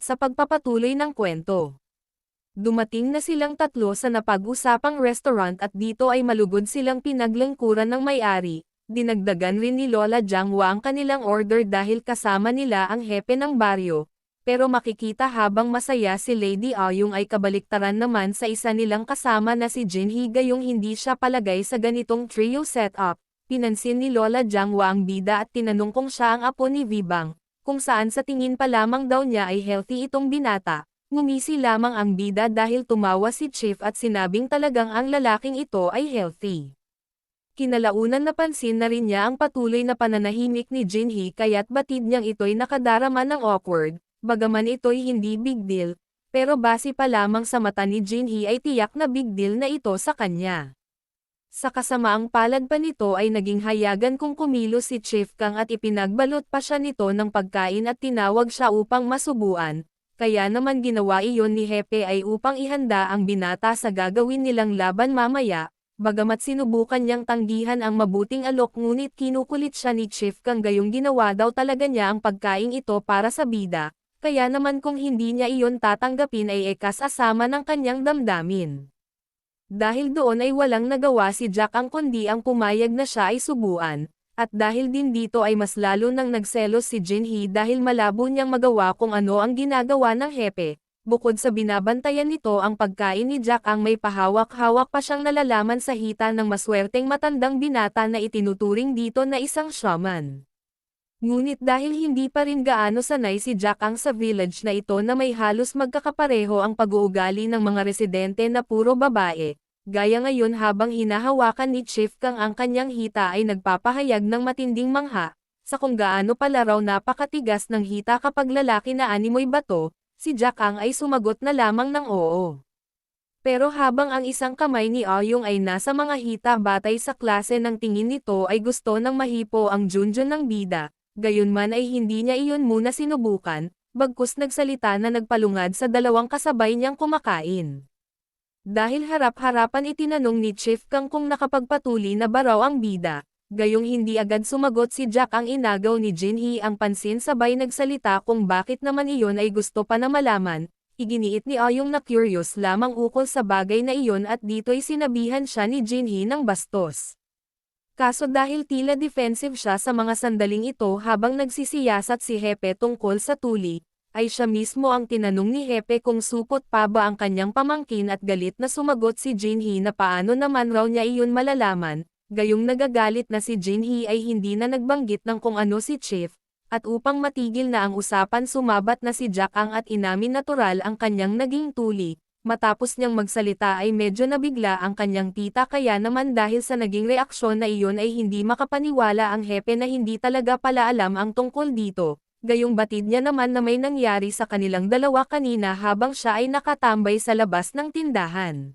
sa pagpapatuloy ng kwento. Dumating na silang tatlo sa napag-usapang restaurant at dito ay malugod silang pinaglengkuran ng may-ari. Dinagdagan rin ni Lola Jiangwa ang kanilang order dahil kasama nila ang hepe ng baryo. Pero makikita habang masaya si Lady Ayong ay kabaliktaran naman sa isa nilang kasama na si Jinhee gayong hindi siya palagay sa ganitong trio setup. Pinansin ni Lola Jiangwa ang bida at tinanong kung siya ang apo ni Vibang, kung saan sa tingin pa lamang daw niya ay healthy itong binata. Ngumisi lamang ang bida dahil tumawa si Chief at sinabing talagang ang lalaking ito ay healthy. Kinalaunan napansin na rin niya ang patuloy na pananahimik ni Jinhee kaya't batid niyang ito'y nakadarama ng awkward, bagaman ito'y hindi big deal, pero base pa lamang sa mata ni Jinhee ay tiyak na big deal na ito sa kanya. Sa kasamaang palad pa nito ay naging hayagan kung kumilos si Chief Kang at ipinagbalot pa siya nito ng pagkain at tinawag siya upang masubuan, kaya naman ginawa iyon ni Hepe ay upang ihanda ang binata sa gagawin nilang laban mamaya, bagamat sinubukan niyang tanggihan ang mabuting alok ngunit kinukulit siya ni Chief kang gayong ginawa daw talaga niya ang pagkaing ito para sa bida, kaya naman kung hindi niya iyon tatanggapin ay ekas asama ng kanyang damdamin. Dahil doon ay walang nagawa si Jack ang kundi ang pumayag na siya ay subuan, at dahil din dito ay mas lalo nang nagselos si Jinhee dahil malabo niyang magawa kung ano ang ginagawa ng hepe. Bukod sa binabantayan nito ang pagkain ni Jack ang may pahawak-hawak pa siyang nalalaman sa hita ng maswerteng matandang binata na itinuturing dito na isang shaman. Ngunit dahil hindi pa rin gaano sanay si Jack ang sa village na ito na may halos magkakapareho ang pag-uugali ng mga residente na puro babae, Gaya ngayon habang hinahawakan ni Chief Kang ang kanyang hita ay nagpapahayag ng matinding mangha, sa kung gaano pala raw napakatigas ng hita kapag lalaki na animoy bato, si Jack Ang ay sumagot na lamang ng oo. Pero habang ang isang kamay ni Ayong ay nasa mga hita batay sa klase ng tingin nito ay gusto ng mahipo ang Junjun ng bida, gayunman ay hindi niya iyon muna sinubukan, bagkus nagsalita na nagpalungad sa dalawang kasabay niyang kumakain. Dahil harap-harapan itinanong ni Chief Kang kung nakapagpatuli na ba raw ang bida, gayong hindi agad sumagot si Jack ang inagaw ni Jinhee ang pansin sabay nagsalita kung bakit naman iyon ay gusto pa na malaman, iginiit ni Ayong na curious lamang ukol sa bagay na iyon at dito'y sinabihan siya ni Jinhee ng bastos. Kaso dahil tila defensive siya sa mga sandaling ito habang nagsisiyasat si Hepe tungkol sa tuli, ay siya mismo ang tinanong ni Hepe kung supot pa ba ang kanyang pamangkin at galit na sumagot si Jinhee na paano naman raw niya iyon malalaman, gayong nagagalit na si Jinhee ay hindi na nagbanggit ng kung ano si Chief, at upang matigil na ang usapan sumabat na si Jack ang at inamin natural ang kanyang naging tuli, matapos niyang magsalita ay medyo nabigla ang kanyang tita kaya naman dahil sa naging reaksyon na iyon ay hindi makapaniwala ang hepe na hindi talaga pala alam ang tungkol dito, gayong batid niya naman na may nangyari sa kanilang dalawa kanina habang siya ay nakatambay sa labas ng tindahan.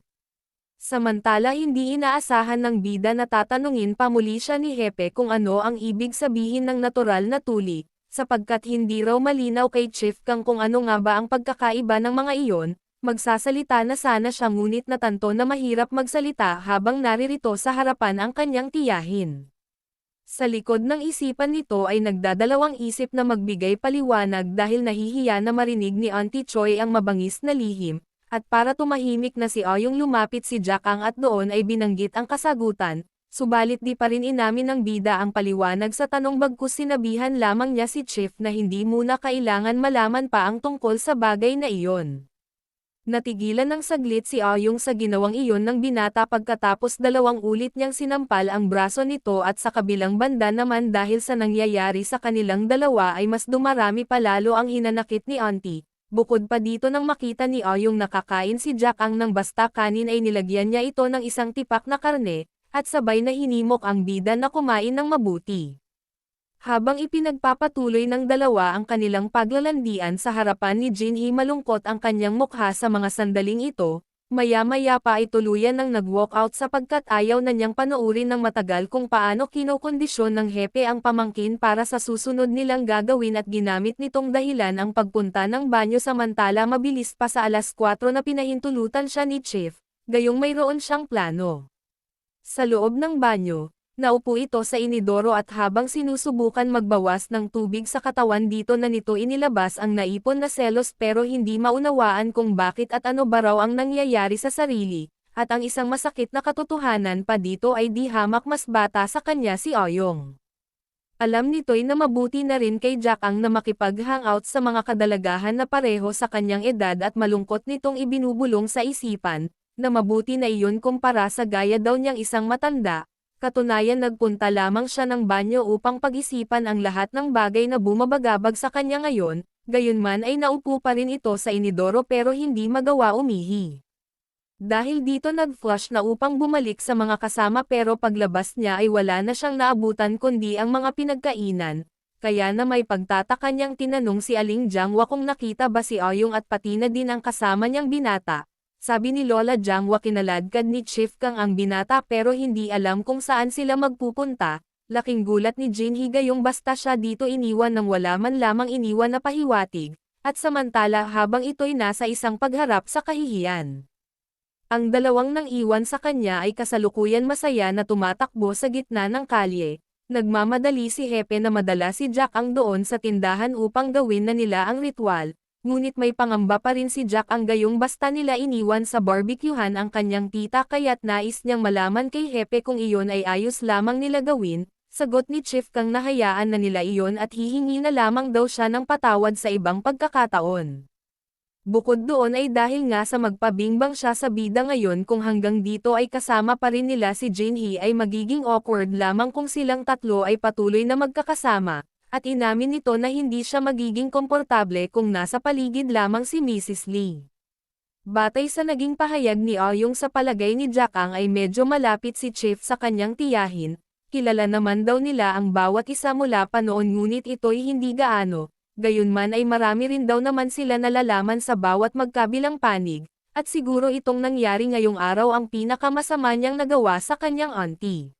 Samantala hindi inaasahan ng bida na tatanungin pa muli siya ni Hepe kung ano ang ibig sabihin ng natural na tuli, sapagkat hindi raw malinaw kay Chief Kang kung ano nga ba ang pagkakaiba ng mga iyon, magsasalita na sana siya ngunit natanto na mahirap magsalita habang naririto sa harapan ang kanyang tiyahin. Sa likod ng isipan nito ay nagdadalawang isip na magbigay paliwanag dahil nahihiya na marinig ni Auntie Choi ang mabangis na lihim, at para tumahimik na si Ayong lumapit si Jack ang at doon ay binanggit ang kasagutan, subalit di pa rin inamin ng bida ang paliwanag sa tanong bagkus sinabihan lamang niya si Chief na hindi muna kailangan malaman pa ang tungkol sa bagay na iyon. Natigilan ng saglit si Ayong sa ginawang iyon ng binata pagkatapos dalawang ulit niyang sinampal ang braso nito at sa kabilang banda naman dahil sa nangyayari sa kanilang dalawa ay mas dumarami pa lalo ang hinanakit ni Auntie. Bukod pa dito nang makita ni Ayong nakakain si Jack ang nang basta kanin ay nilagyan niya ito ng isang tipak na karne, at sabay na hinimok ang bida na kumain ng mabuti. Habang ipinagpapatuloy ng dalawa ang kanilang paglalandian sa harapan ni Jinhee malungkot ang kanyang mukha sa mga sandaling ito, maya-maya pa ay tuluyan ng nag-walk out sapagkat ayaw na niyang panoorin ng matagal kung paano kinokondisyon ng hepe ang pamangkin para sa susunod nilang gagawin at ginamit nitong dahilan ang pagpunta ng banyo samantala mabilis pa sa alas 4 na pinahintulutan siya ni Chief, gayong mayroon siyang plano. Sa loob ng banyo, Naupo ito sa inidoro at habang sinusubukan magbawas ng tubig sa katawan dito na nito inilabas ang naipon na selos pero hindi maunawaan kung bakit at ano ba raw ang nangyayari sa sarili, at ang isang masakit na katotohanan pa dito ay di hamak mas bata sa kanya si Oyong. Alam nito'y na mabuti na rin kay Jack ang na makipag-hangout sa mga kadalagahan na pareho sa kanyang edad at malungkot nitong ibinubulong sa isipan, na mabuti na iyon kumpara sa gaya daw niyang isang matanda, Katunayan nagpunta lamang siya ng banyo upang pag-isipan ang lahat ng bagay na bumabagabag sa kanya ngayon, gayunman ay naupo pa rin ito sa inidoro pero hindi magawa umihi. Dahil dito nag-flush na upang bumalik sa mga kasama pero paglabas niya ay wala na siyang naabutan kundi ang mga pinagkainan, kaya na may pagtataka niyang tinanong si Aling Jiangwa kung nakita ba si Oyong at pati na din ang kasama niyang binata, sabi ni Lola Jiangwa kinaladkad ni Chief Kang ang binata pero hindi alam kung saan sila magpupunta. Laking gulat ni Jinhee gayong basta siya dito iniwan nang wala man lamang iniwan na pahiwatig, at samantala habang ito'y nasa isang pagharap sa kahihiyan. Ang dalawang nang iwan sa kanya ay kasalukuyan masaya na tumatakbo sa gitna ng kalye. Nagmamadali si Hepe na madala si Jack ang doon sa tindahan upang gawin na nila ang ritual, Ngunit may pangamba pa rin si Jack ang gayong basta nila iniwan sa barbecuehan ang kanyang tita kaya't nais niyang malaman kay Hepe kung iyon ay ayos lamang nila gawin, sagot ni Chief kang nahayaan na nila iyon at hihingi na lamang daw siya ng patawad sa ibang pagkakataon. Bukod doon ay dahil nga sa magpabingbang siya sa bida ngayon kung hanggang dito ay kasama pa rin nila si Jane He ay magiging awkward lamang kung silang tatlo ay patuloy na magkakasama, at inamin nito na hindi siya magiging komportable kung nasa paligid lamang si Mrs. Lee. Batay sa naging pahayag ni Oyong sa palagay ni Jack Ang ay medyo malapit si Chief sa kanyang tiyahin, kilala naman daw nila ang bawat isa mula pa noon ngunit ito'y hindi gaano, gayunman ay marami rin daw naman sila nalalaman sa bawat magkabilang panig, at siguro itong nangyari ngayong araw ang pinakamasama niyang nagawa sa kanyang auntie.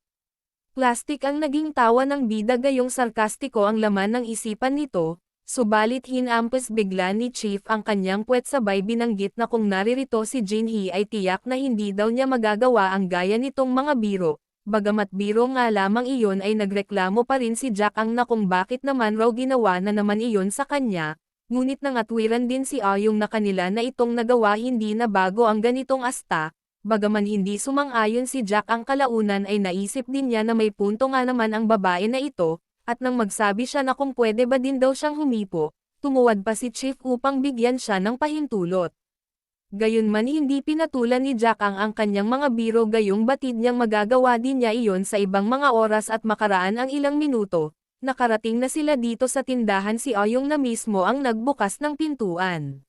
Plastik ang naging tawa ng bida gayong sarkastiko ang laman ng isipan nito, subalit hinampes bigla ni Chief ang kanyang puwet sabay binanggit na kung naririto si Jinhee ay tiyak na hindi daw niya magagawa ang gaya nitong mga biro, bagamat biro nga lamang iyon ay nagreklamo pa rin si Jack ang na kung bakit naman raw ginawa na naman iyon sa kanya, ngunit nangatwiran din si Ayong na kanila na itong nagawa hindi na bago ang ganitong asta, Bagaman hindi sumang-ayon si Jack ang kalaunan ay naisip din niya na may punto nga naman ang babae na ito, at nang magsabi siya na kung pwede ba din daw siyang humipo, tumuwad pa si Chief upang bigyan siya ng pahintulot. Gayunman hindi pinatulan ni Jack ang ang kanyang mga biro gayong batid niyang magagawa din niya iyon sa ibang mga oras at makaraan ang ilang minuto, nakarating na sila dito sa tindahan si Oyong na mismo ang nagbukas ng pintuan.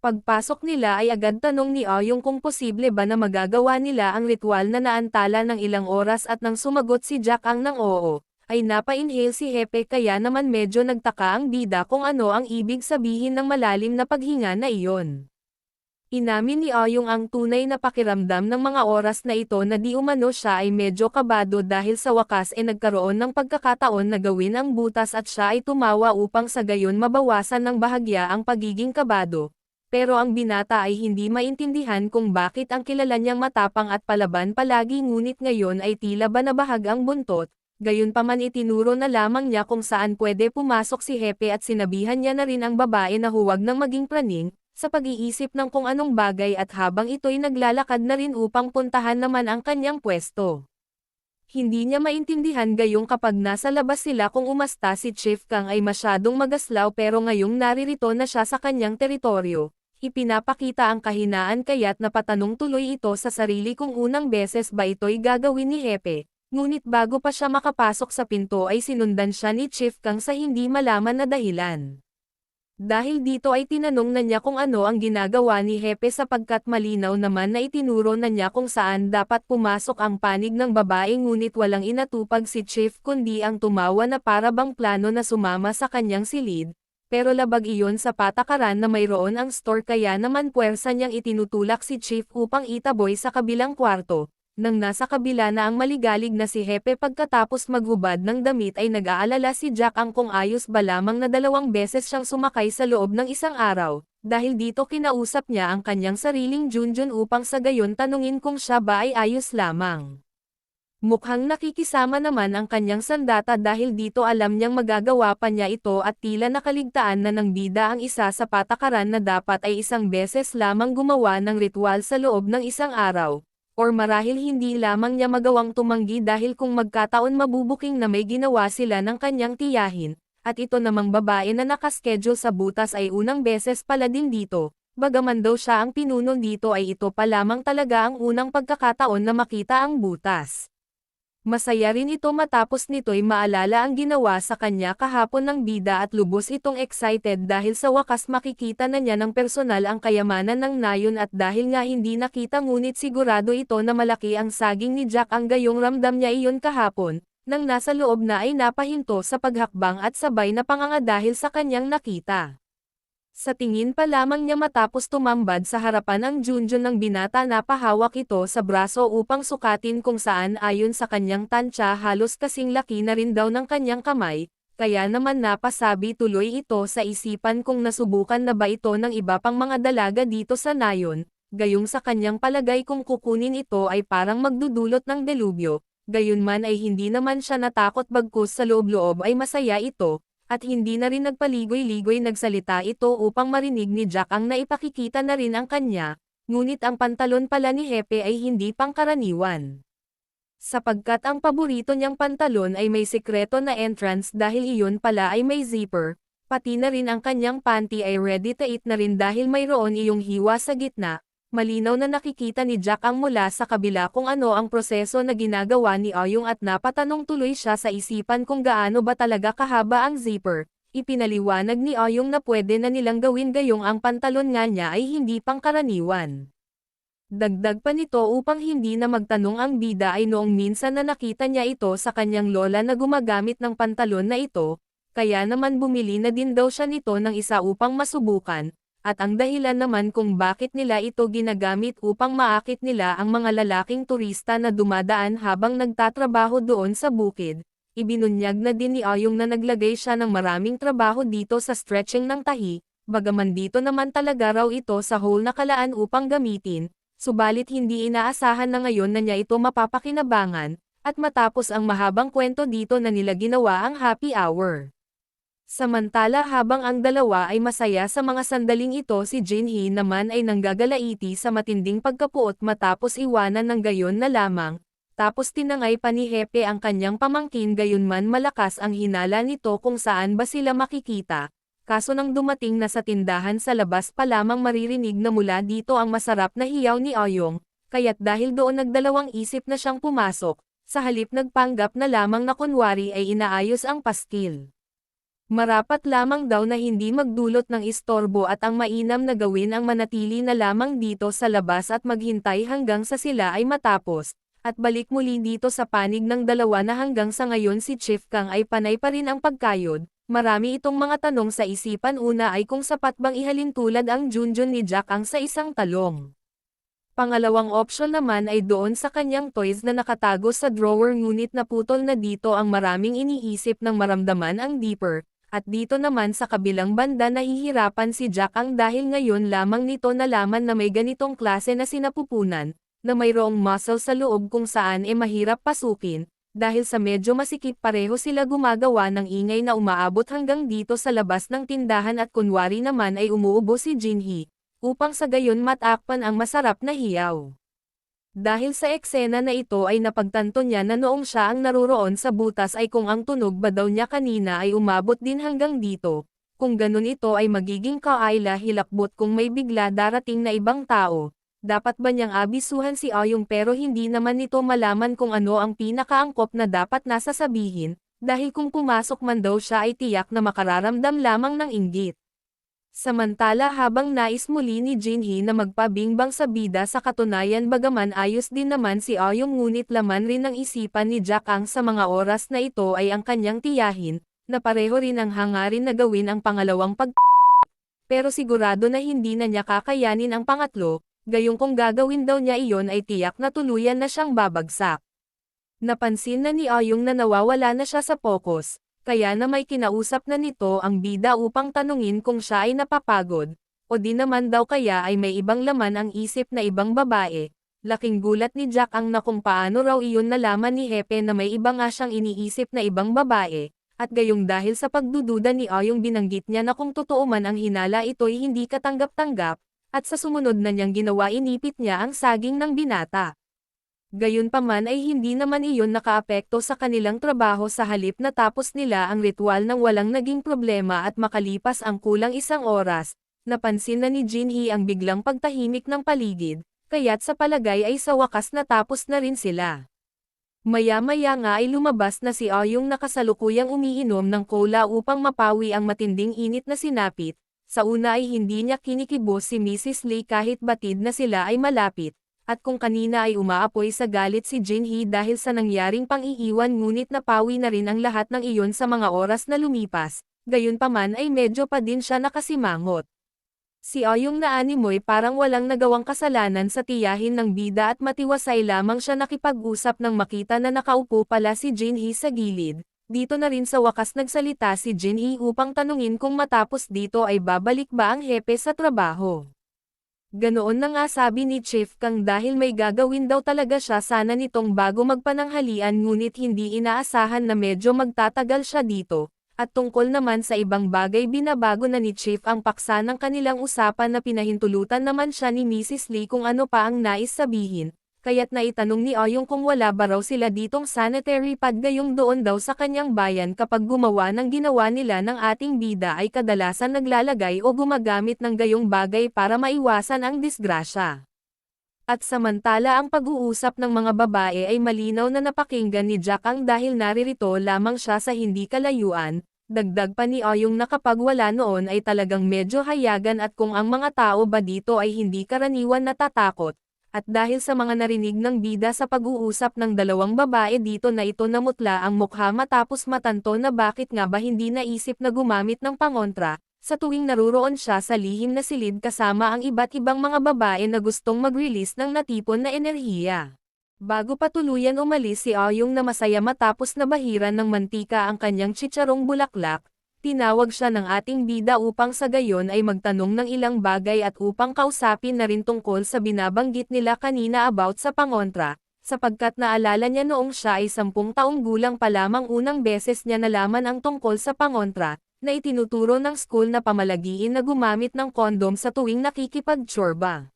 Pagpasok nila ay agad tanong ni Oyong kung posible ba na magagawa nila ang ritual na naantala ng ilang oras at nang sumagot si Jack ang ng oo, ay napa-inhale si Hepe kaya naman medyo nagtaka ang bida kung ano ang ibig sabihin ng malalim na paghinga na iyon. Inamin ni Oyong ang tunay na pakiramdam ng mga oras na ito na di umano siya ay medyo kabado dahil sa wakas ay nagkaroon ng pagkakataon na gawin ang butas at siya ay tumawa upang sa gayon mabawasan ng bahagya ang pagiging kabado, pero ang binata ay hindi maintindihan kung bakit ang kilala niyang matapang at palaban palagi ngunit ngayon ay tila ba nabahag ang buntot, gayon pa man itinuro na lamang niya kung saan pwede pumasok si Hepe at sinabihan niya na rin ang babae na huwag nang maging praning, sa pag-iisip ng kung anong bagay at habang ito'y naglalakad na rin upang puntahan naman ang kanyang pwesto. Hindi niya maintindihan gayong kapag nasa labas sila kung umasta si Chief Kang ay masyadong magaslaw pero ngayong naririto na siya sa kanyang teritoryo, ipinapakita ang kahinaan kaya't napatanong tuloy ito sa sarili kung unang beses ba ito'y gagawin ni Hepe. Ngunit bago pa siya makapasok sa pinto ay sinundan siya ni Chief Kang sa hindi malaman na dahilan. Dahil dito ay tinanong na niya kung ano ang ginagawa ni Hepe sapagkat malinaw naman na itinuro na niya kung saan dapat pumasok ang panig ng babae ngunit walang inatupag si Chief kundi ang tumawa na para bang plano na sumama sa kanyang silid, pero labag iyon sa patakaran na mayroon ang store kaya naman puwersa niyang itinutulak si Chief upang itaboy sa kabilang kwarto. Nang nasa kabila na ang maligalig na si Hepe pagkatapos maghubad ng damit ay nag-aalala si Jack ang kung ayos ba lamang na dalawang beses siyang sumakay sa loob ng isang araw, dahil dito kinausap niya ang kanyang sariling Junjun upang sa gayon tanungin kung siya ba ay ayos lamang. Mukhang nakikisama naman ang kanyang sandata dahil dito alam niyang magagawa pa niya ito at tila nakaligtaan na ng bida ang isa sa patakaran na dapat ay isang beses lamang gumawa ng ritual sa loob ng isang araw. Or marahil hindi lamang niya magawang tumanggi dahil kung magkataon mabubuking na may ginawa sila ng kanyang tiyahin, at ito namang babae na nakaschedule sa butas ay unang beses pala din dito, bagaman daw siya ang pinuno dito ay ito pa lamang talaga ang unang pagkakataon na makita ang butas. Masaya rin ito matapos nito'y maalala ang ginawa sa kanya kahapon ng bida at lubos itong excited dahil sa wakas makikita na niya ng personal ang kayamanan ng nayon at dahil nga hindi nakita ngunit sigurado ito na malaki ang saging ni Jack ang gayong ramdam niya iyon kahapon, nang nasa loob na ay napahinto sa paghakbang at sabay na panganga dahil sa kanyang nakita. Sa tingin pa lamang niya matapos tumambad sa harapan ang Junjun ng binata napahawak ito sa braso upang sukatin kung saan ayon sa kanyang tansya halos kasing laki na rin daw ng kanyang kamay, kaya naman napasabi tuloy ito sa isipan kung nasubukan na ba ito ng iba pang mga dalaga dito sa nayon, gayong sa kanyang palagay kung kukunin ito ay parang magdudulot ng delubyo, gayunman ay hindi naman siya natakot bagkus sa loob-loob ay masaya ito, at hindi na rin nagpaligoy-ligoy nagsalita ito upang marinig ni Jack ang naipakikita na rin ang kanya, ngunit ang pantalon pala ni Hepe ay hindi pangkaraniwan. Sapagkat ang paborito niyang pantalon ay may sekreto na entrance dahil iyon pala ay may zipper, pati na rin ang kanyang panty ay ready to eat na rin dahil mayroon iyong hiwa sa gitna, malinaw na nakikita ni Jack ang mula sa kabila kung ano ang proseso na ginagawa ni Ayong at napatanong tuloy siya sa isipan kung gaano ba talaga kahaba ang zipper. Ipinaliwanag ni Ayong na pwede na nilang gawin gayong ang pantalon nga niya ay hindi pangkaraniwan. Dagdag pa nito upang hindi na magtanong ang bida ay noong minsan na nakita niya ito sa kanyang lola na gumagamit ng pantalon na ito, kaya naman bumili na din daw siya nito ng isa upang masubukan, at ang dahilan naman kung bakit nila ito ginagamit upang maakit nila ang mga lalaking turista na dumadaan habang nagtatrabaho doon sa bukid. Ibinunyag na din ni Ayong na naglagay siya ng maraming trabaho dito sa stretching ng tahi, bagaman dito naman talaga raw ito sa hole na kalaan upang gamitin, subalit hindi inaasahan na ngayon na niya ito mapapakinabangan, at matapos ang mahabang kwento dito na nila ginawa ang happy hour. Samantala habang ang dalawa ay masaya sa mga sandaling ito si Jinhee naman ay nanggagalaiti sa matinding pagkapuot matapos iwanan ng gayon na lamang, tapos tinangay pa ni Hepe ang kanyang pamangkin gayunman malakas ang hinala nito kung saan ba sila makikita, kaso nang dumating na sa tindahan sa labas pa lamang maririnig na mula dito ang masarap na hiyaw ni Oyong, kaya't dahil doon nagdalawang isip na siyang pumasok, sa halip nagpanggap na lamang na kunwari ay inaayos ang pastil. Marapat lamang daw na hindi magdulot ng istorbo at ang mainam na gawin ang manatili na lamang dito sa labas at maghintay hanggang sa sila ay matapos, at balik muli dito sa panig ng dalawa na hanggang sa ngayon si Chief Kang ay panay pa rin ang pagkayod, marami itong mga tanong sa isipan. Una ay kung sapat bang ihalin tulad ang Junjun ni Jack ang sa isang talong. Pangalawang opsyon naman ay doon sa kanyang toys na nakatago sa drawer ngunit naputol na dito ang maraming iniisip ng maramdaman ang deeper, at dito naman sa kabilang banda nahihirapan si Jack ang dahil ngayon lamang nito nalaman na may ganitong klase na sinapupunan, na mayroong muscle sa loob kung saan e mahirap pasukin, dahil sa medyo masikip pareho sila gumagawa ng ingay na umaabot hanggang dito sa labas ng tindahan at kunwari naman ay umuubo si Jinhee, upang sa gayon matakpan ang masarap na hiyaw. Dahil sa eksena na ito ay napagtanto niya na noong siya ang naruroon sa butas ay kung ang tunog ba daw niya kanina ay umabot din hanggang dito, kung ganun ito ay magiging kaayla hilakbot kung may bigla darating na ibang tao, dapat ba niyang abisuhan si Ayong pero hindi naman nito malaman kung ano ang pinakaangkop na dapat nasa sabihin, dahil kung pumasok man daw siya ay tiyak na makararamdam lamang ng inggit. Samantala habang nais muli ni Jinhee na magpabingbang sa bida sa katunayan bagaman ayos din naman si Ayong ngunit laman rin ng isipan ni Jack ang sa mga oras na ito ay ang kanyang tiyahin, na pareho rin ang hangarin na gawin ang pangalawang pag pero sigurado na hindi na niya kakayanin ang pangatlo, gayong kung gagawin daw niya iyon ay tiyak na tuluyan na siyang babagsak. Napansin na ni Ayong na nawawala na siya sa focus, kaya na may kinausap na nito ang bida upang tanungin kung siya ay napapagod, o di naman daw kaya ay may ibang laman ang isip na ibang babae, Laking gulat ni Jack ang na paano raw iyon nalaman ni Hepe na may iba nga siyang iniisip na ibang babae, at gayong dahil sa pagdududa ni Oyong binanggit niya na kung totoo man ang hinala ito'y hindi katanggap-tanggap, at sa sumunod na niyang ginawa inipit niya ang saging ng binata. Gayunpaman ay hindi naman iyon nakaapekto sa kanilang trabaho sa halip na tapos nila ang ritual nang walang naging problema at makalipas ang kulang isang oras, napansin na ni Jinhee ang biglang pagtahimik ng paligid, kaya't sa palagay ay sa wakas natapos na rin sila. Maya-maya nga ay lumabas na si Oyong nakasalukuyang umiinom ng cola upang mapawi ang matinding init na sinapit, sa una ay hindi niya kinikibos si Mrs. Lee kahit batid na sila ay malapit, at kung kanina ay umaapoy sa galit si Jinhee dahil sa nangyaring pang-iiwan ngunit napawi na rin ang lahat ng iyon sa mga oras na lumipas, gayunpaman ay medyo pa din siya nakasimangot. Si Oyong na animoy parang walang nagawang kasalanan sa tiyahin ng bida at matiwasay lamang siya nakipag-usap nang makita na nakaupo pala si Jinhee sa gilid. Dito na rin sa wakas nagsalita si Jinhee upang tanungin kung matapos dito ay babalik ba ang hepe sa trabaho. Ganoon na nga sabi ni Chief Kang dahil may gagawin daw talaga siya sana nitong bago magpananghalian ngunit hindi inaasahan na medyo magtatagal siya dito, at tungkol naman sa ibang bagay binabago na ni Chief ang paksa ng kanilang usapan na pinahintulutan naman siya ni Mrs. Lee kung ano pa ang nais sabihin, kaya't naitanong ni Oyong kung wala ba raw sila ditong sanitary pad gayong doon daw sa kanyang bayan kapag gumawa ng ginawa nila ng ating bida ay kadalasan naglalagay o gumagamit ng gayong bagay para maiwasan ang disgrasya. At samantala ang pag-uusap ng mga babae ay malinaw na napakinggan ni Jack ang dahil naririto lamang siya sa hindi kalayuan, Dagdag pa ni Oyong na kapag wala noon ay talagang medyo hayagan at kung ang mga tao ba dito ay hindi karaniwan natatakot, at dahil sa mga narinig ng bida sa pag-uusap ng dalawang babae dito na ito namutla ang mukha matapos matanto na bakit nga ba hindi naisip na gumamit ng pangontra, sa tuwing naruroon siya sa lihim na silid kasama ang iba't ibang mga babae na gustong mag-release ng natipon na enerhiya. Bago pa tuluyan umalis si Oyong na masaya matapos na bahiran ng mantika ang kanyang chicharong bulaklak, tinawag siya ng ating bida upang sa gayon ay magtanong ng ilang bagay at upang kausapin na rin tungkol sa binabanggit nila kanina about sa pangontra, sapagkat naalala niya noong siya ay sampung taong gulang pa lamang unang beses niya nalaman ang tungkol sa pangontra, na itinuturo ng school na pamalagiin na gumamit ng kondom sa tuwing nakikipag-chorba.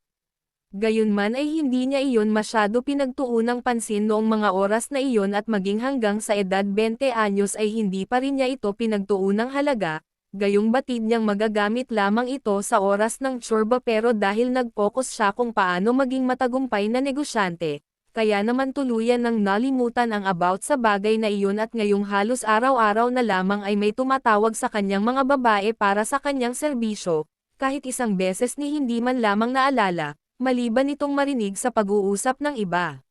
Gayunman ay hindi niya iyon masyado pinagtuunang pansin noong mga oras na iyon at maging hanggang sa edad 20 anyos ay hindi pa rin niya ito pinagtuunang halaga, gayong batid niyang magagamit lamang ito sa oras ng churba pero dahil nag-focus siya kung paano maging matagumpay na negosyante, kaya naman tuluyan ng nalimutan ang about sa bagay na iyon at ngayong halos araw-araw na lamang ay may tumatawag sa kanyang mga babae para sa kanyang serbisyo, kahit isang beses ni hindi man lamang naalala, maliban itong marinig sa pag-uusap ng iba.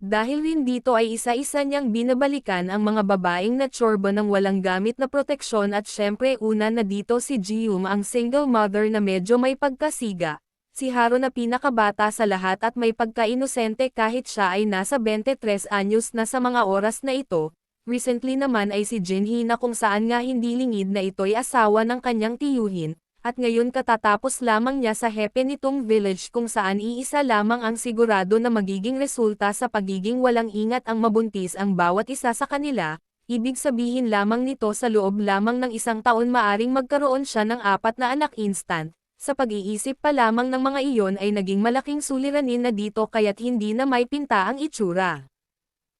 Dahil rin dito ay isa-isa niyang binabalikan ang mga babaeng na tsorba ng walang gamit na proteksyon at syempre una na dito si Jium ang single mother na medyo may pagkasiga, si Haro na pinakabata sa lahat at may pagka-inosente kahit siya ay nasa 23 anyos na sa mga oras na ito, recently naman ay si Jinhee na kung saan nga hindi lingid na ito'y asawa ng kanyang tiyuhin, at ngayon katatapos lamang niya sa hepe nitong village kung saan iisa lamang ang sigurado na magiging resulta sa pagiging walang ingat ang mabuntis ang bawat isa sa kanila, ibig sabihin lamang nito sa loob lamang ng isang taon maaring magkaroon siya ng apat na anak instant, sa pag-iisip pa lamang ng mga iyon ay naging malaking suliranin na dito kaya't hindi na may pinta ang itsura.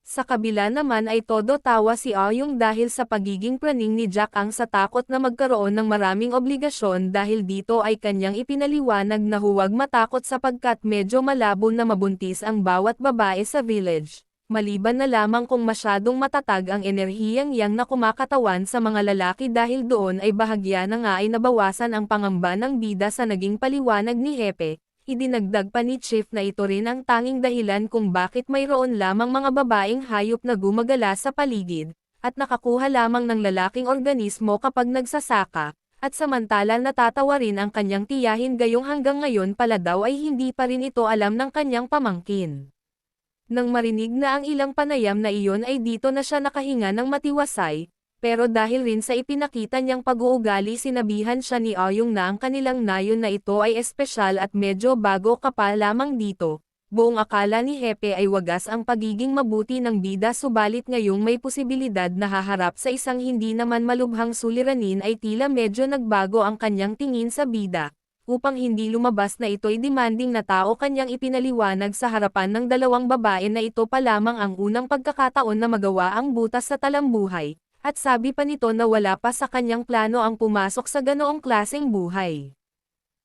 Sa kabila naman ay todo tawa si Oyong dahil sa pagiging praning ni Jack ang sa takot na magkaroon ng maraming obligasyon dahil dito ay kanyang ipinaliwanag na huwag matakot sapagkat medyo malabo na mabuntis ang bawat babae sa village. Maliban na lamang kung masyadong matatag ang enerhiyang yang na kumakatawan sa mga lalaki dahil doon ay bahagya na nga ay nabawasan ang pangamba ng bida sa naging paliwanag ni Hepe, Idinagdag pa ni Chief na ito rin ang tanging dahilan kung bakit mayroon lamang mga babaeng hayop na gumagala sa paligid, at nakakuha lamang ng lalaking organismo kapag nagsasaka, at samantala natatawa rin ang kanyang tiyahin gayong hanggang ngayon pala daw ay hindi pa rin ito alam ng kanyang pamangkin. Nang marinig na ang ilang panayam na iyon ay dito na siya nakahinga ng matiwasay, pero dahil rin sa ipinakita niyang pag-uugali sinabihan siya ni Oyong na ang kanilang nayon na ito ay espesyal at medyo bago ka pa lamang dito, Buong akala ni Hepe ay wagas ang pagiging mabuti ng bida subalit ngayong may posibilidad na haharap sa isang hindi naman malubhang suliranin ay tila medyo nagbago ang kanyang tingin sa bida, upang hindi lumabas na ito'y demanding na tao kanyang ipinaliwanag sa harapan ng dalawang babae na ito pa lamang ang unang pagkakataon na magawa ang butas sa talambuhay, at sabi pa nito na wala pa sa kanyang plano ang pumasok sa ganoong klaseng buhay.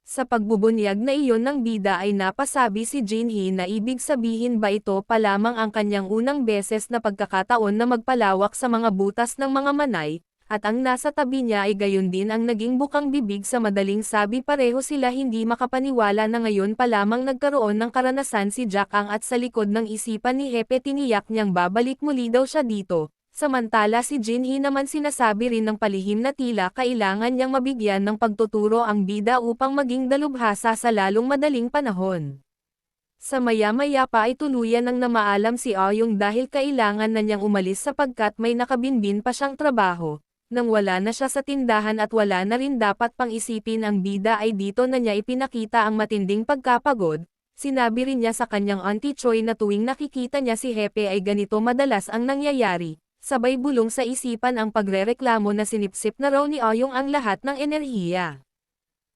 Sa pagbubunyag na iyon ng bida ay napasabi si Jinhee na ibig sabihin ba ito pa lamang ang kanyang unang beses na pagkakataon na magpalawak sa mga butas ng mga manay, at ang nasa tabi niya ay gayon din ang naging bukang bibig sa madaling sabi pareho sila hindi makapaniwala na ngayon pa lamang nagkaroon ng karanasan si Jack Ang at sa likod ng isipan ni Hepe tiniyak niyang babalik muli daw siya dito, Samantala si Jinhee naman sinasabi rin ng palihim na tila kailangan niyang mabigyan ng pagtuturo ang bida upang maging dalubhasa sa lalong madaling panahon. Sa maya-maya pa ay tuluyan ng namaalam si Ayong dahil kailangan na niyang umalis sapagkat may nakabinbin pa siyang trabaho. Nang wala na siya sa tindahan at wala na rin dapat pang isipin ang bida ay dito na niya ipinakita ang matinding pagkapagod, sinabi rin niya sa kanyang auntie Choi na tuwing nakikita niya si Hepe ay ganito madalas ang nangyayari, sabay bulong sa isipan ang pagrereklamo na sinipsip na raw ni Oyong ang lahat ng enerhiya.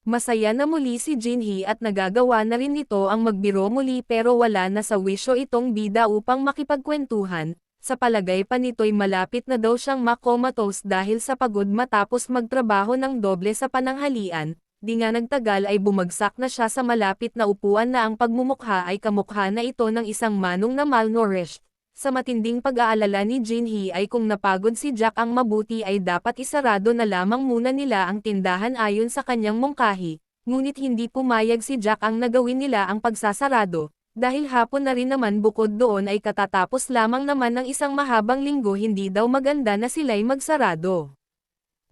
Masaya na muli si Jinhee at nagagawa na rin nito ang magbiro muli pero wala na sa wisyo itong bida upang makipagkwentuhan, sa palagay pa nito'y malapit na daw siyang makomatose dahil sa pagod matapos magtrabaho ng doble sa pananghalian, di nga nagtagal ay bumagsak na siya sa malapit na upuan na ang pagmumukha ay kamukha na ito ng isang manong na malnourished, sa matinding pag-aalala ni Jinhee ay kung napagod si Jack ang mabuti ay dapat isarado na lamang muna nila ang tindahan ayon sa kanyang mungkahi, ngunit hindi pumayag si Jack ang nagawin nila ang pagsasarado, dahil hapon na rin naman bukod doon ay katatapos lamang naman ng isang mahabang linggo hindi daw maganda na sila'y magsarado.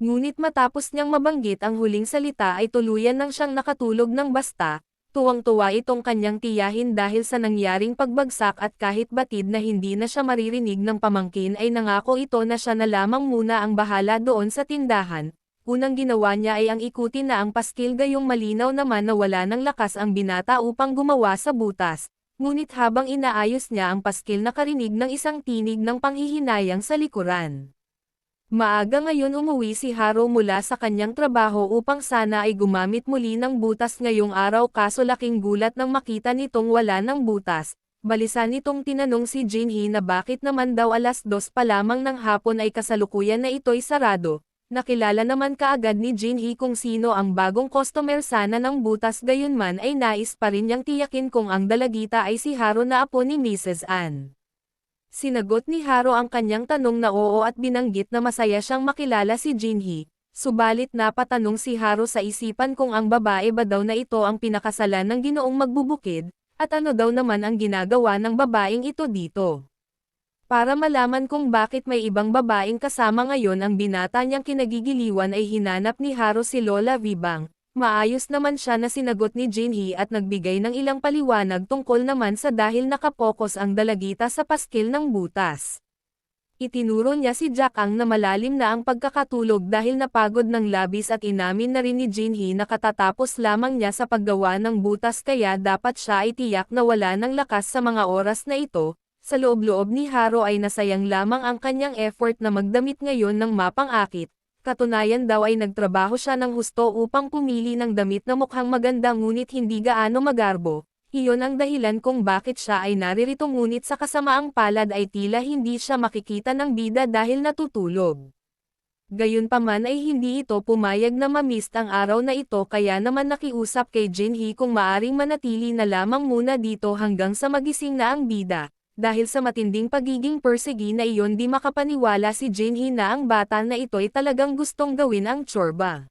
Ngunit matapos niyang mabanggit ang huling salita ay tuluyan nang siyang nakatulog ng basta, Tuwang-tuwa itong kanyang tiyahin dahil sa nangyaring pagbagsak at kahit batid na hindi na siya maririnig ng pamangkin ay nangako ito na siya na lamang muna ang bahala doon sa tindahan. Unang ginawa niya ay ang ikutin na ang paskil gayong malinaw naman na wala ng lakas ang binata upang gumawa sa butas. Ngunit habang inaayos niya ang paskil nakarinig ng isang tinig ng panghihinayang sa likuran. Maaga ngayon umuwi si Haro mula sa kanyang trabaho upang sana ay gumamit muli ng butas ngayong araw kaso laking gulat nang makita nitong wala ng butas. Balisan nitong tinanong si Jinhee na bakit naman daw alas dos pa lamang ng hapon ay kasalukuyan na ito'y sarado. Nakilala naman kaagad ni Jinhee kung sino ang bagong customer sana ng butas gayunman ay nais pa rin niyang tiyakin kung ang dalagita ay si Haro na apo ni Mrs. Ann. Sinagot ni Haro ang kanyang tanong na oo at binanggit na masaya siyang makilala si Jinhee, subalit napatanong si Haro sa isipan kung ang babae ba daw na ito ang pinakasalan ng ginoong magbubukid, at ano daw naman ang ginagawa ng babaeng ito dito. Para malaman kung bakit may ibang babaeng kasama ngayon ang binata niyang kinagigiliwan ay hinanap ni Haro si Lola Vibang, Maayos naman siya na sinagot ni Jinhee at nagbigay ng ilang paliwanag tungkol naman sa dahil nakapokus ang dalagita sa paskil ng butas. Itinuro niya si Jack ang na malalim na ang pagkakatulog dahil napagod ng labis at inamin na rin ni Jinhee na katatapos lamang niya sa paggawa ng butas kaya dapat siya ay tiyak na wala ng lakas sa mga oras na ito, sa loob-loob ni Haro ay nasayang lamang ang kanyang effort na magdamit ngayon ng mapang-akit, Katunayan daw ay nagtrabaho siya ng husto upang pumili ng damit na mukhang maganda ngunit hindi gaano magarbo. Iyon ang dahilan kung bakit siya ay naririto ngunit sa kasamaang palad ay tila hindi siya makikita ng bida dahil natutulog. Gayunpaman ay hindi ito pumayag na mamist ang araw na ito kaya naman nakiusap kay Jinhee kung maaring manatili na lamang muna dito hanggang sa magising na ang bida, dahil sa matinding pagiging persegi na iyon di makapaniwala si Jinhee na ang bata na ito'y talagang gustong gawin ang chorba.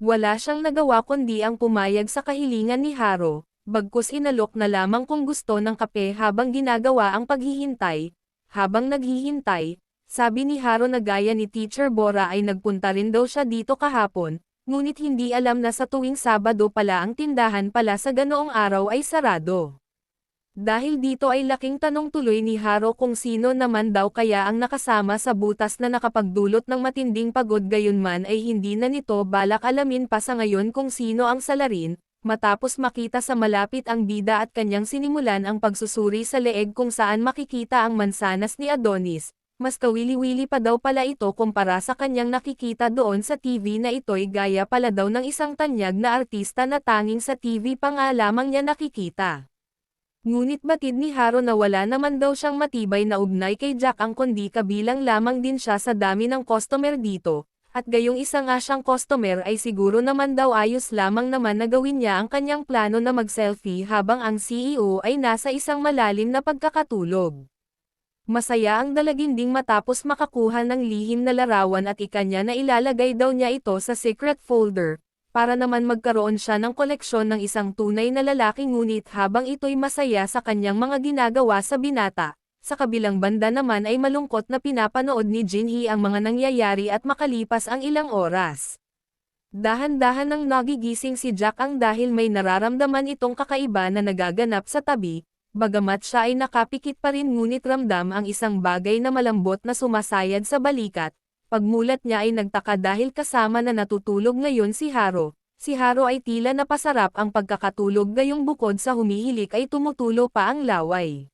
Wala siyang nagawa kundi ang pumayag sa kahilingan ni Haro, bagkus inalok na lamang kung gusto ng kape habang ginagawa ang paghihintay. Habang naghihintay, sabi ni Haro na gaya ni Teacher Bora ay nagpunta rin daw siya dito kahapon, ngunit hindi alam na sa tuwing Sabado pala ang tindahan pala sa ganoong araw ay sarado. Dahil dito ay laking tanong tuloy ni Haro kung sino naman daw kaya ang nakasama sa butas na nakapagdulot ng matinding pagod gayunman ay hindi na nito balak alamin pa sa ngayon kung sino ang salarin, Matapos makita sa malapit ang bida at kanyang sinimulan ang pagsusuri sa leeg kung saan makikita ang mansanas ni Adonis, mas kawili-wili pa daw pala ito kumpara sa kanyang nakikita doon sa TV na ito'y gaya pala daw ng isang tanyag na artista na tanging sa TV pa nga lamang niya nakikita. Ngunit batid ni Haro na wala naman daw siyang matibay na ugnay kay Jack ang kundi kabilang lamang din siya sa dami ng customer dito, at gayong isa nga siyang customer ay siguro naman daw ayos lamang naman na gawin niya ang kanyang plano na mag-selfie habang ang CEO ay nasa isang malalim na pagkakatulog. Masaya ang dalaginding matapos makakuha ng lihim na larawan at ikanya na ilalagay daw niya ito sa secret folder, para naman magkaroon siya ng koleksyon ng isang tunay na lalaki ngunit habang ito'y masaya sa kanyang mga ginagawa sa binata, sa kabilang banda naman ay malungkot na pinapanood ni Jinhee ang mga nangyayari at makalipas ang ilang oras. Dahan-dahan nang nagigising si Jack ang dahil may nararamdaman itong kakaiba na nagaganap sa tabi, bagamat siya ay nakapikit pa rin ngunit ramdam ang isang bagay na malambot na sumasayad sa balikat, Pagmulat niya ay nagtaka dahil kasama na natutulog ngayon si Haro. Si Haro ay tila napasarap ang pagkakatulog gayong bukod sa humihilik ay tumutulo pa ang laway.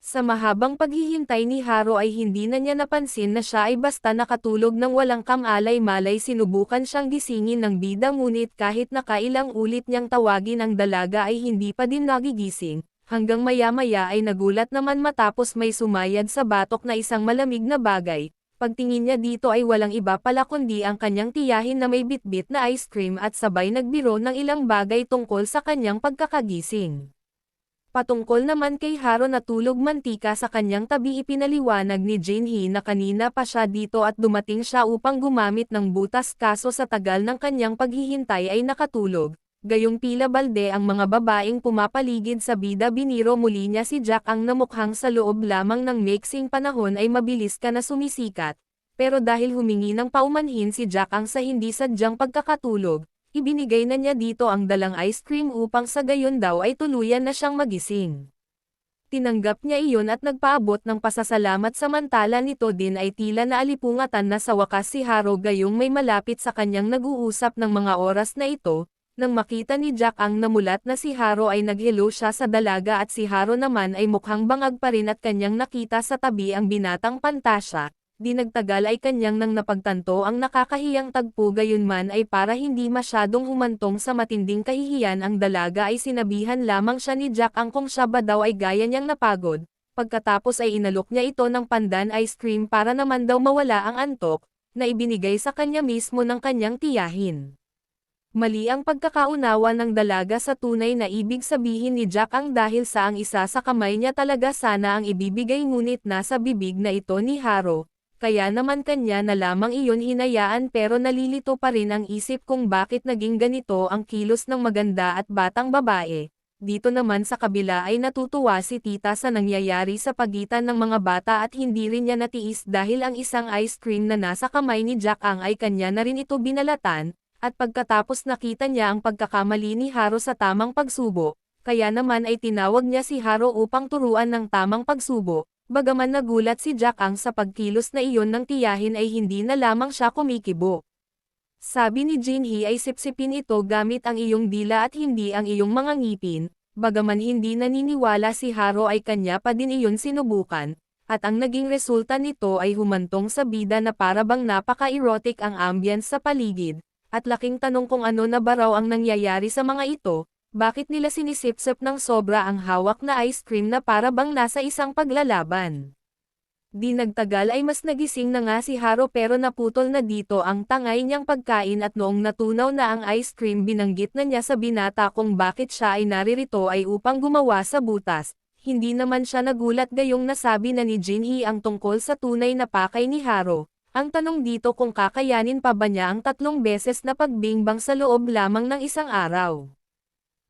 Sa mahabang paghihintay ni Haro ay hindi na niya napansin na siya ay basta nakatulog ng walang kamalay-malay sinubukan siyang gisingin ng bida ngunit kahit nakailang ulit niyang tawagin ang dalaga ay hindi pa din nagigising, hanggang maya-maya ay nagulat naman matapos may sumayad sa batok na isang malamig na bagay, Pagtingin niya dito ay walang iba pala kundi ang kanyang tiyahin na may bitbit na ice cream at sabay nagbiro ng ilang bagay tungkol sa kanyang pagkakagising. Patungkol naman kay Haro na tulog mantika sa kanyang tabi ipinaliwanag ni Jane Hee na kanina pa siya dito at dumating siya upang gumamit ng butas kaso sa tagal ng kanyang paghihintay ay nakatulog. Gayong pila balde ang mga babaeng pumapaligid sa bida biniro muli niya si Jack ang namukhang sa loob lamang ng mixing panahon ay mabilis ka na sumisikat, pero dahil humingi ng paumanhin si Jack ang sa hindi sadyang pagkakatulog, ibinigay na niya dito ang dalang ice cream upang sa gayon daw ay tuluyan na siyang magising. Tinanggap niya iyon at nagpaabot ng pasasalamat samantala nito din ay tila na alipungatan na sa wakas si Haro gayong may malapit sa kanyang nag-uusap ng mga oras na ito, nang makita ni Jack ang namulat na si Haro ay naghelo siya sa dalaga at si Haro naman ay mukhang bangag pa rin at kanyang nakita sa tabi ang binatang pantasya, di nagtagal ay kanyang nang napagtanto ang nakakahiyang tagpo gayunman ay para hindi masyadong humantong sa matinding kahihiyan ang dalaga ay sinabihan lamang siya ni Jack ang kung siya ba daw ay gaya niyang napagod, pagkatapos ay inalok niya ito ng pandan ice cream para naman daw mawala ang antok, na ibinigay sa kanya mismo ng kanyang tiyahin. Mali ang pagkakaunawa ng dalaga sa tunay na ibig sabihin ni Jack ang dahil sa ang isa sa kamay niya talaga sana ang ibibigay ngunit nasa bibig na ito ni Haro, kaya naman kanya na lamang iyon hinayaan pero nalilito pa rin ang isip kung bakit naging ganito ang kilos ng maganda at batang babae. Dito naman sa kabila ay natutuwa si tita sa nangyayari sa pagitan ng mga bata at hindi rin niya natiis dahil ang isang ice cream na nasa kamay ni Jack ang ay kanya na rin ito binalatan, at pagkatapos nakita niya ang pagkakamali ni Haro sa tamang pagsubo, kaya naman ay tinawag niya si Haro upang turuan ng tamang pagsubo, bagaman nagulat si Jack ang sa pagkilos na iyon ng tiyahin ay hindi na lamang siya kumikibo. Sabi ni Jinhee ay sipsipin ito gamit ang iyong dila at hindi ang iyong mga ngipin, bagaman hindi naniniwala si Haro ay kanya pa din iyon sinubukan, at ang naging resulta nito ay humantong sa bida na para bang napaka-erotic ang ambience sa paligid, at laking tanong kung ano na ba raw ang nangyayari sa mga ito, bakit nila sinisipsip ng sobra ang hawak na ice cream na para bang nasa isang paglalaban. Di nagtagal ay mas nagising na nga si Haro pero naputol na dito ang tangay niyang pagkain at noong natunaw na ang ice cream binanggit na niya sa binata kung bakit siya ay naririto ay upang gumawa sa butas, hindi naman siya nagulat gayong nasabi na ni Jinhee ang tungkol sa tunay na pakay ni Haro, ang tanong dito kung kakayanin pa ba niya ang tatlong beses na pagbingbang sa loob lamang ng isang araw.